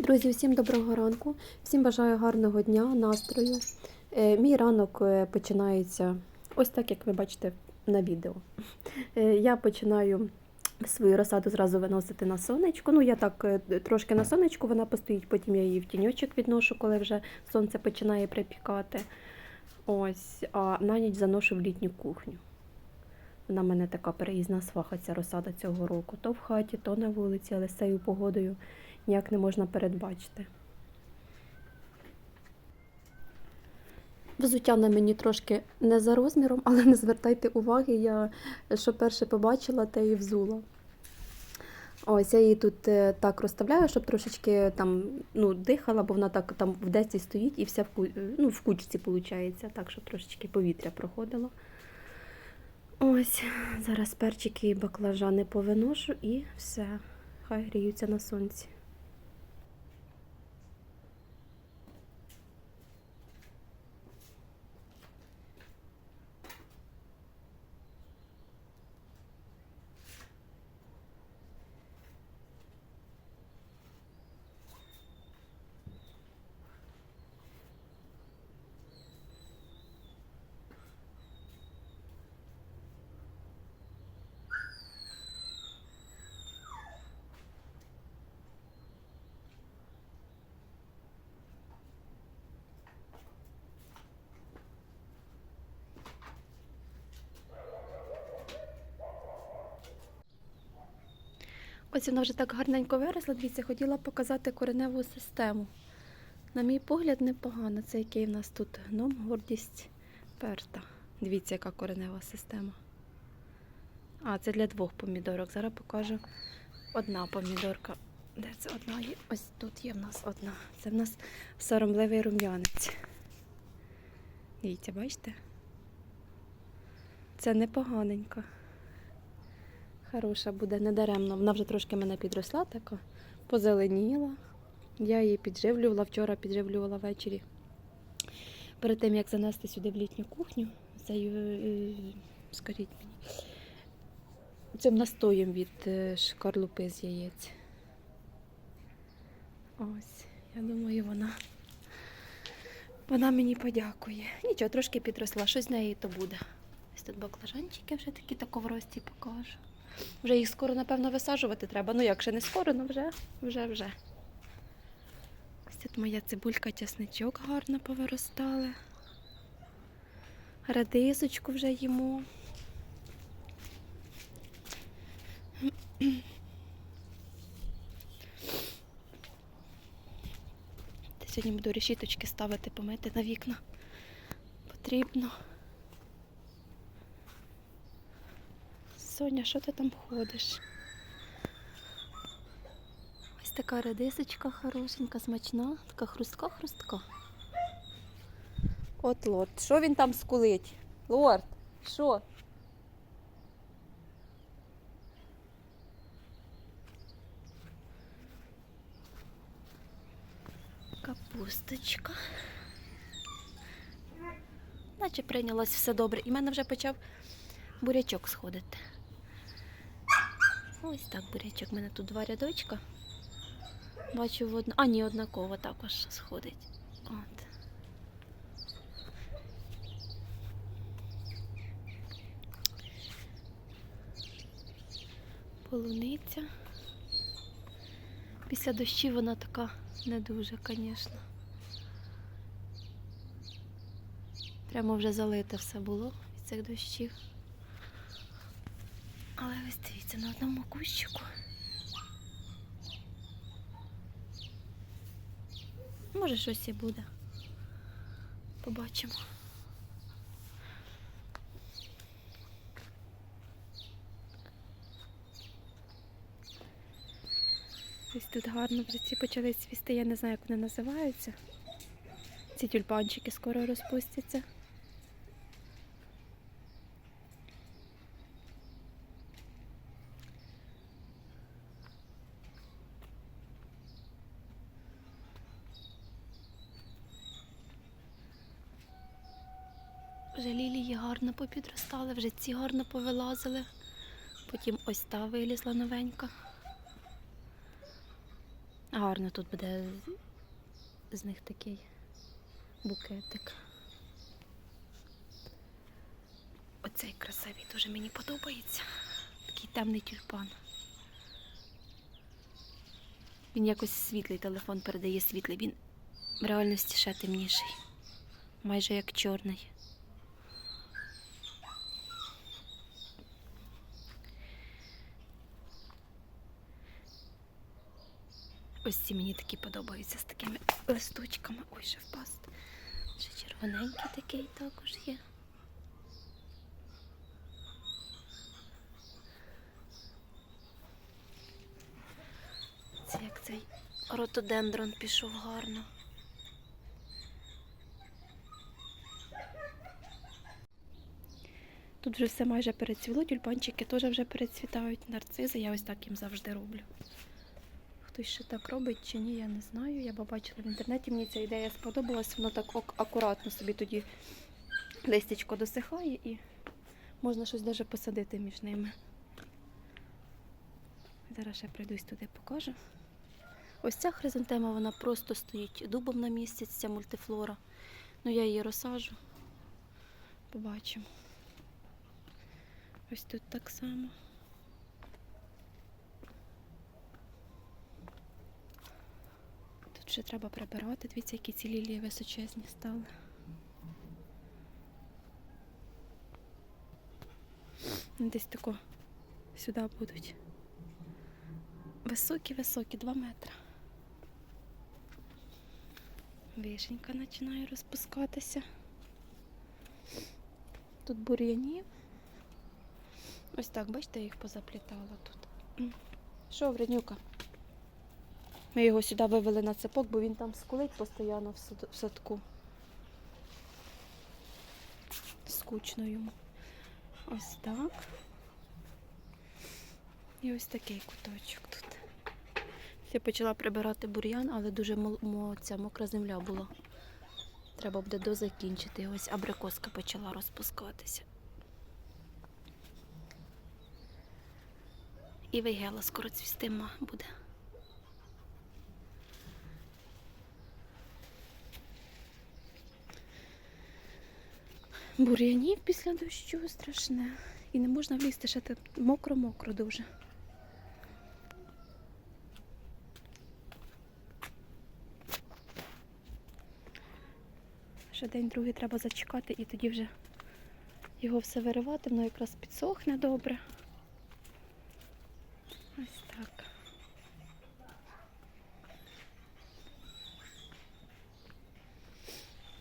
Друзі, всім доброго ранку, всім бажаю гарного дня, настрою. Е, Мій ранок е, починається ось так, як ви бачите на відео. Е, Я починаю свою розсаду зразу виносити на сонечко. Ну, я так трошки на сонечку, вона постоїть, потім я її в тіньочок відношу, коли вже сонце починає припікати. Ось, а на ніч заношу в літню кухню. Вона в мене така переїзна сваха, ця розсада цього року. То в хаті, то на вулиці, але з цією погодою ніяк не можна передбачити. Взуття на мені трошки не за розміром, але не звертайте уваги, я що перше побачила, те і взула. Ось я її тут е, так розставляю, щоб трошечки там ну, дихала, бо вона так там в десі стоїть і вся в, ну, в кучці виходить, так, щоб трошечки повітря проходило. Ось, зараз перчики і баклажани повиношу і все. Хай гріються на сонці. Ось вона вже так гарненько виросла. Дивіться, хотіла показати кореневу систему. На мій погляд, непогано. Це який в нас тут гном, гордість перта. Дивіться, яка коренева система. А, це для двох помідорок. Зараз покажу одна помідорка. Де це одна є? Ось тут є в нас одна. Це в нас соромливий рум'янець. Дивіться, бачите? Це непоганенька. Хороша буде, недаремно. Вона вже трошки мене підросла, така, позеленіла. Я її підживлювала, вчора підживлювала ввечері. Перед тим, як занести сюди в літню кухню, цею, е, скажіть мені, цим настоєм від е, шкарлупи з яєць. Ось, я думаю, вона, вона мені подякує. Нічого, трошки підросла, щось з неї то буде. Ось тут баклажанчики вже такі тако в покажу. Вже їх скоро, напевно, висаджувати треба. Ну, як ще не скоро, ну вже, вже, вже. Ось тут моя цибулька, часничок гарно повиростали. Радисочку вже їмо. Сьогодні буду решіточки ставити, помити на вікна. Потрібно. Соня, що ти там ходиш? Ось така редисочка хорошенька, смачна, така хрустка-хрустка. От лорд, що він там скулить? Лорд, що? Капусточка. Наче прийнялось все добре. І в мене вже почав бурячок сходити. Ось так бурячок. У мене тут два рядочка. Бачу в одну. А, ні, однаково також сходить. От. Полуниця. Після дощів вона така не дуже, звісно. Прямо вже залите все було від цих дощів. Але ось дивіться, на одному кущику. Може щось і буде. Побачимо. Ось тут гарно вже ці почали цвісти, я не знаю, як вони називаються. Ці тюльпанчики скоро розпустяться. Вже лілії гарно попідростали, вже ці гарно повилазили. Потім ось та вилізла новенька. Гарно тут буде з- них такий букетик. Оцей красивий дуже мені подобається. Такий темний тюльпан. Він якось світлий, телефон передає світлий. Він в реальності ще темніший. Майже як чорний. Ось ці мені такі подобаються з такими листочками. Ой, ще впасть. Ще червоненький такий також є. Це як цей ротодендрон пішов гарно. Тут вже все майже перецвіло, тюльпанчики теж вже перецвітають, нарцизи, я ось так їм завжди роблю. Хтось ще так робить чи ні, я не знаю. Я побачила в інтернеті, мені ця ідея сподобалась, воно так акуратно собі тоді листячко досихає і можна щось навіть посадити між ними. Зараз ще прийдусь туди покажу. Ось ця хризантема, вона просто стоїть дубом на місці, ця мультифлора. Ну я її розсажу. Побачимо. Ось тут так само. Ще треба прибирати. Дивіться, які ці лілії височезні стали. Десь тако сюди будуть. Високі-високі, 2 метри. Вишенька починає розпускатися. Тут бур'яні. Ось так, бачите, я їх позаплітала тут. Що, вреднюка? Ми його сюди вивели на цепок, бо він там скулить постійно в садку. Скучно йому. Ось так. І ось такий куточок тут. Я почала прибирати бур'ян, але дуже ця мокра земля була. Треба буде дозакінчити. Ось абрикоска почала розпускатися. І вейгела скоро цвісти ма- буде. Бур'янів після дощу страшне. І не можна влізти, ще мокро-мокро дуже. Ще день другий треба зачекати і тоді вже його все виривати, воно якраз підсохне добре. Ось так.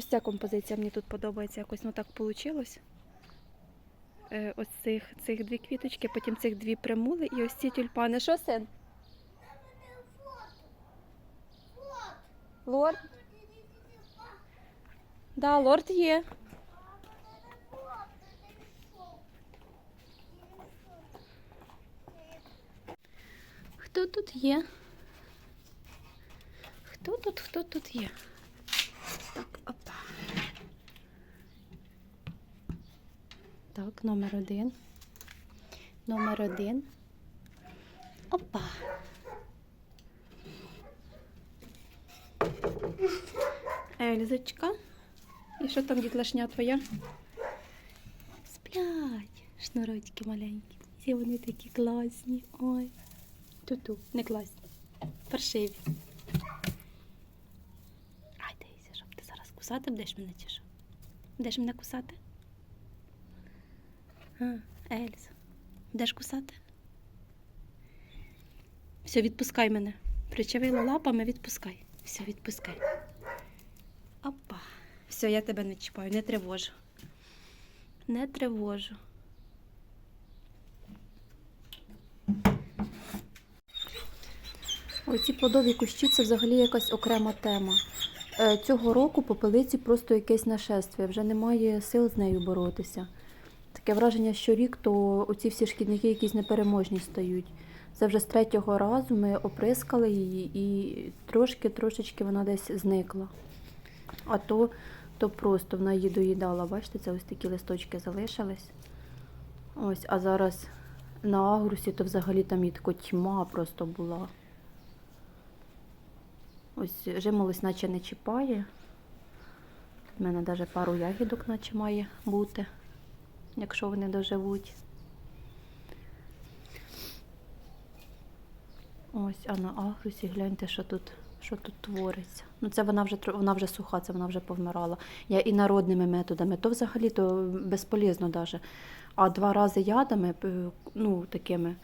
Ось ця композиція мені тут подобається, якось ну так вийшло. Е, ось цих, цих дві квіточки, потім цих дві примули і ось ці тюльпани. Що, син? Лорд? Да, лорд є. Хто тут є? Хто тут, хто тут є? Так, Так, номер один. Номер один. Опа. Ельзочка. І що там дітлашня твоя? Сплять. Шнурочки маленькі. Всі вони такі класні. Ой. Ту-ту, не класні. Паршиві. Ай, дивися, щоб ти зараз кусати будеш мене чи що? Будеш мене кусати? А, Ельза. Будеш кусати? Все, відпускай мене. Причавила лапами, відпускай. Все, відпускай. Опа. Все, я тебе не чіпаю, не тривожу. Не тривожу. Оці плодові кущі це взагалі якась окрема тема. Е, Цього року попелиці просто якесь нашествие, вже немає сил з нею боротися. Таке враження, що рік, то оці всі шкідники якісь непереможні стають. Це вже з третього разу ми оприскали її і трошки-трошечки вона десь зникла. А то, то просто вона її доїдала. Бачите, це ось такі листочки залишились. Ось, а зараз на агрусі то взагалі там і така тьма просто була. Ось жимолось наче не чіпає. У мене навіть пару ягідок наче має бути, якщо вони доживуть. Ось, а на агрусі гляньте, що тут, що тут твориться. Ну це вона вже вона вже суха, це вона вже повмирала. Я і народними методами, то взагалі то безполезно даже. А два рази ядами, ну такими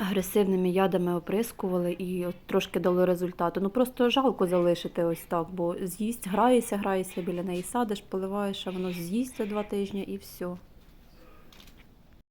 агресивними ядами оприскували і от трошки дало результату. Ну просто жалко залишити ось так, бо з'їсть, граєшся, граєшся біля неї, садиш, поливаєш, а воно з'їсть за два тижні і все.